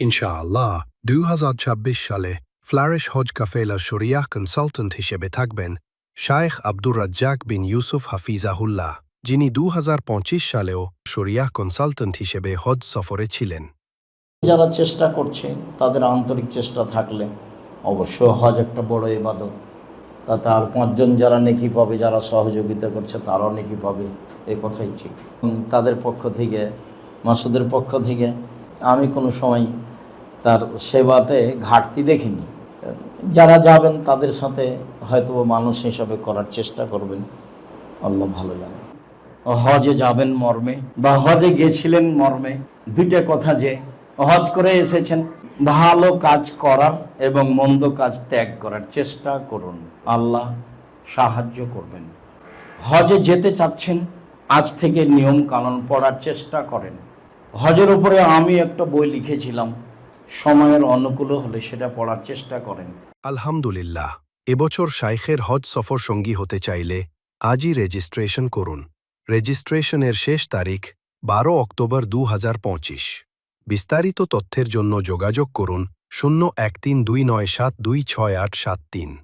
ইনশাআল্লাহ দুই হাজার ছাব্বিশ সালে ফ্লারিশ হজ কাফেলা শরিয়াহ কনসালটেন্ট হিসেবে থাকবেন শায়েখ আব্দুর রাজ্জাক বিন ইউসুফ হাফিজাহুল্লাহ, যিনি দু হাজার পঁচিশ সালেও শরিয়াহ কনসালটেন্ট হিসেবে হজ সফরে ছিলেন। যারা চেষ্টা করছে, তাদের আন্তরিক চেষ্টা থাকলে অবশ্য হজ একটা বড় ইবাদত। তাতে আর পাঁচজন যারা নেকি পাবে, যারা সহযোগিতা করছে, তারাও নেকি পাবে, এ কথাই ঠিক। তাদের পক্ষ থেকে, মাসুদের পক্ষ থেকে আমি কোনো সময় তার সেবাতে ঘাটতি দেখিনি। যারা যাবেন তাদের সাথে হয়তো মানুষ হিসাবে করার চেষ্টা করবেন। আল্লাহ ভালো জানে। হজে যাবেন মর্মে বা হজে গেছিলেন মর্মে, দুইটা কথা যে হজ করে এসেছেন, ভালো কাজ করার এবং মন্দ কাজ ত্যাগ করার চেষ্টা করুন। আল্লাহ সাহায্য করবেন। হজে যেতে চাচ্ছেন, আজ থেকে নিয়ম কানুন পড়ার চেষ্টা করেন। হজের উপরে আমি একটা বই লিখেছিলাম সময়ের অনুকূল হলে সেটা পড়ার চেষ্টা করেন। আলহামদুলিল্লাহ, এবছর শাইখের হজ সফর সঙ্গী হতে চাইলে আজই রেজিস্ট্রেশন করুন। রেজিস্ট্রেশনের শেষ তারিখ বারো অক্টোবর দু হাজার পঁচিশ। বিস্তারিত তথ্যের জন্য যোগাযোগ করুন শূন্য এক তিন দুই নয় সাত দুই ছয় আট সাত তিন।